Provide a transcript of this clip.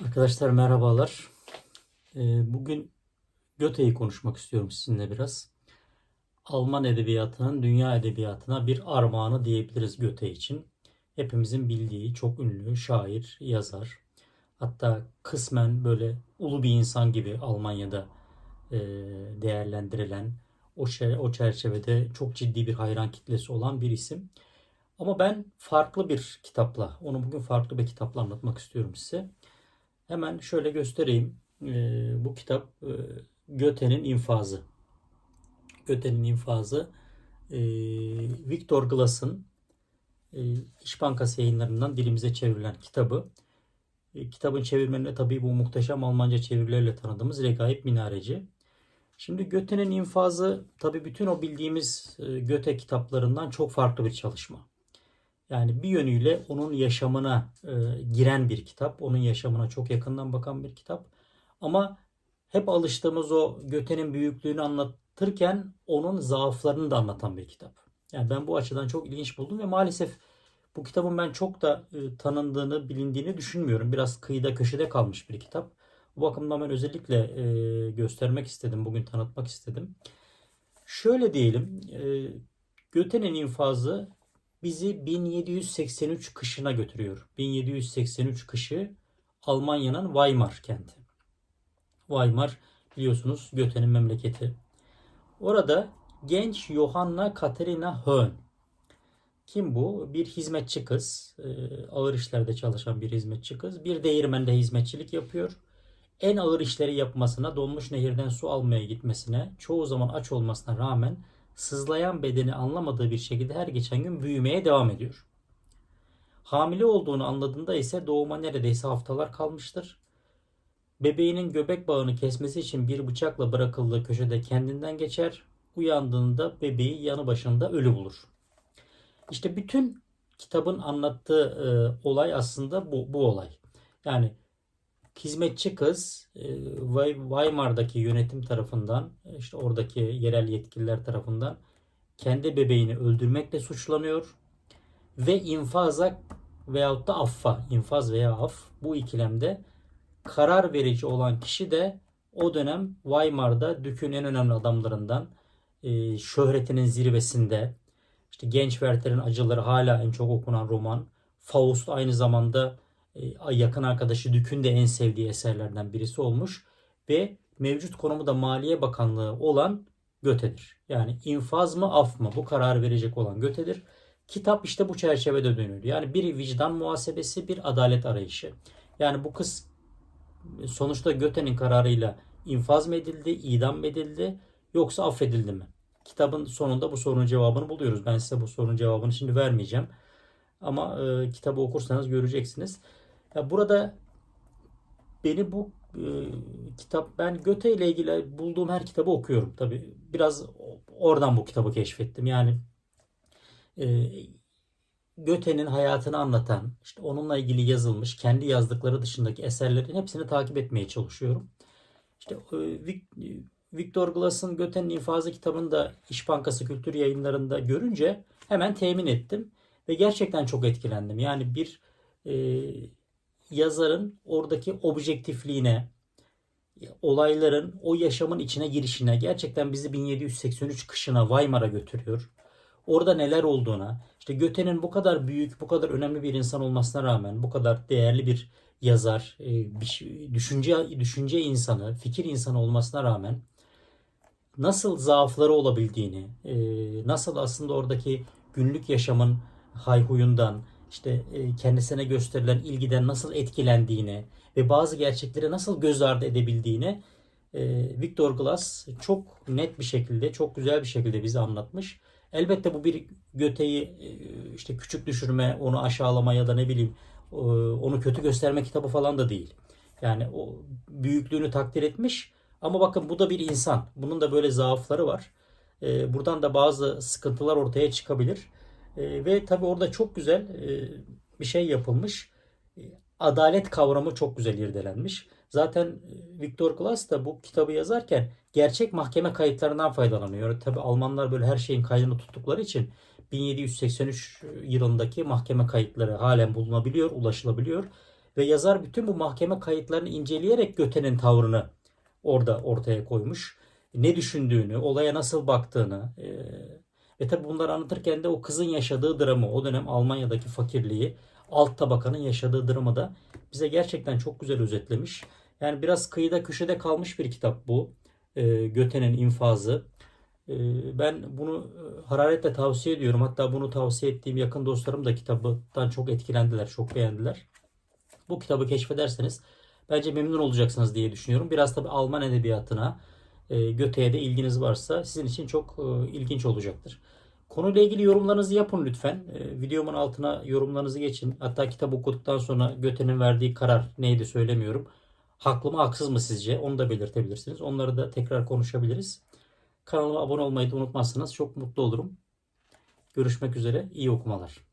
Arkadaşlar merhabalar. Ee, Bugün Goethe'yi konuşmak istiyorum sizinle biraz. Alman edebiyatının dünya edebiyatına bir armağanı diyebiliriz Goethe için. Hepimizin bildiği çok ünlü şair, yazar. Hatta kısmen böyle ulu bir insan gibi Almanya'da e, değerlendirilen, o, o çerçevede çok ciddi bir hayran kitlesi olan bir isim. Ama ben farklı bir kitapla, onu bugün farklı bir kitapla anlatmak istiyorum size. Hemen şöyle göstereyim. Ee, bu kitap e, Goethe'nin İnfazı. Goethe'nin İnfazı e, Victor Glass'ın e, İş Bankası yayınlarından dilimize çevrilen kitabı. E, kitabın çevirmenine tabii bu muhteşem Almanca çevirilerle tanıdığımız Regaip Minareci. Şimdi Goethe'nin İnfazı tabii bütün o bildiğimiz e, Goethe kitaplarından çok farklı bir çalışma. Yani bir yönüyle onun yaşamına e, giren bir kitap. Onun yaşamına çok yakından bakan bir kitap. Ama hep alıştığımız o Göte'nin büyüklüğünü anlatırken onun zaaflarını da anlatan bir kitap. Yani ben bu açıdan çok ilginç buldum ve maalesef bu kitabın ben çok da e, tanındığını, bilindiğini düşünmüyorum. Biraz kıyıda köşede kalmış bir kitap. Bu bakımdan ben özellikle e, göstermek istedim, bugün tanıtmak istedim. Şöyle diyelim, e, Göte'nin infazı bizi 1783 kışına götürüyor. 1783 kışı Almanya'nın Weimar kenti. Weimar biliyorsunuz Goethe'nin memleketi. Orada genç Johanna Katerina Höhn. Kim bu? Bir hizmetçi kız. e, Ağır işlerde çalışan bir hizmetçi kız. Bir değirmende hizmetçilik yapıyor. En ağır işleri yapmasına, donmuş nehirden su almaya gitmesine, çoğu zaman aç olmasına rağmen sızlayan bedeni anlamadığı bir şekilde her geçen gün büyümeye devam ediyor. Hamile olduğunu anladığında ise doğuma neredeyse haftalar kalmıştır. Bebeğinin göbek bağını kesmesi için bir bıçakla bırakıldığı köşede kendinden geçer. Uyandığında bebeği yanı başında ölü bulur. İşte bütün kitabın anlattığı e, olay aslında bu, bu olay. Yani hizmetçi kız e, Weimar'daki yönetim tarafından işte oradaki yerel yetkililer tarafından kendi bebeğini öldürmekle suçlanıyor ve infaza veyahut da affa, infaz veya af bu ikilemde karar verici olan kişi de o dönem Weimar'da Dük'ün en önemli adamlarından e, şöhretinin zirvesinde işte genç Werther'in acıları hala en çok okunan roman. Faust aynı zamanda yakın arkadaşı Dük'ün de en sevdiği eserlerden birisi olmuş ve mevcut konumu da Maliye Bakanlığı olan Göte'dir. Yani infaz mı af mı bu kararı verecek olan Göte'dir. Kitap işte bu çerçevede dönüyor. Yani bir vicdan muhasebesi, bir adalet arayışı. Yani bu kız sonuçta Göte'nin kararıyla infaz mı edildi, idam mı edildi yoksa affedildi mi? Kitabın sonunda bu sorunun cevabını buluyoruz. Ben size bu sorunun cevabını şimdi vermeyeceğim. Ama e, kitabı okursanız göreceksiniz. Ya burada beni bu e, kitap ben Göte ile ilgili bulduğum her kitabı okuyorum. Tabii biraz oradan bu kitabı keşfettim. Yani e, Göte'nin hayatını anlatan, işte onunla ilgili yazılmış, kendi yazdıkları dışındaki eserlerin hepsini takip etmeye çalışıyorum. İşte e, Vic- Victor Glass'ın Göte'nin İnfazı kitabını da İş Bankası Kültür Yayınları'nda görünce hemen temin ettim. Ve gerçekten çok etkilendim. Yani bir e, yazarın oradaki objektifliğine, olayların o yaşamın içine girişine gerçekten bizi 1783 kışına Weimar'a götürüyor. Orada neler olduğuna, işte Göte'nin bu kadar büyük, bu kadar önemli bir insan olmasına rağmen, bu kadar değerli bir yazar, e, düşünce düşünce insanı, fikir insanı olmasına rağmen nasıl zaafları olabildiğini, e, nasıl aslında oradaki günlük yaşamın hayhuyundan, işte e, kendisine gösterilen ilgiden nasıl etkilendiğini ve bazı gerçekleri nasıl göz ardı edebildiğini e, Victor Glass çok net bir şekilde, çok güzel bir şekilde bize anlatmış. Elbette bu bir Göte'yi e, işte küçük düşürme, onu aşağılama ya da ne bileyim onu kötü gösterme kitabı falan da değil. Yani o büyüklüğünü takdir etmiş ama bakın bu da bir insan. Bunun da böyle zaafları var. Buradan da bazı sıkıntılar ortaya çıkabilir. E, ve tabii orada çok güzel e, bir şey yapılmış. E, adalet kavramı çok güzel irdelenmiş. Zaten e, Victor Glass da bu kitabı yazarken gerçek mahkeme kayıtlarından faydalanıyor. Tabii Almanlar böyle her şeyin kaydını tuttukları için 1783 yılındaki mahkeme kayıtları halen bulunabiliyor, ulaşılabiliyor. Ve yazar bütün bu mahkeme kayıtlarını inceleyerek Göte'nin tavrını orada ortaya koymuş. Ne düşündüğünü, olaya nasıl baktığını e, tabi bunları anlatırken de o kızın yaşadığı dramı, o dönem Almanya'daki fakirliği, alt tabakanın yaşadığı dramı da bize gerçekten çok güzel özetlemiş. Yani biraz kıyıda köşede kalmış bir kitap bu. E, Göte'nin infazı. E, ben bunu e, hararetle tavsiye ediyorum. Hatta bunu tavsiye ettiğim yakın dostlarım da kitabından çok etkilendiler, çok beğendiler. Bu kitabı keşfederseniz bence memnun olacaksınız diye düşünüyorum. Biraz tabi Alman edebiyatına, Göte'ye de ilginiz varsa sizin için çok e, ilginç olacaktır. Konuyla ilgili yorumlarınızı yapın lütfen. E, videomun altına yorumlarınızı geçin. Hatta kitap okuduktan sonra Göte'nin verdiği karar neydi söylemiyorum. Haklı mı haksız mı sizce? Onu da belirtebilirsiniz. Onları da tekrar konuşabiliriz. Kanalıma abone olmayı da unutmazsanız çok mutlu olurum. Görüşmek üzere. İyi okumalar.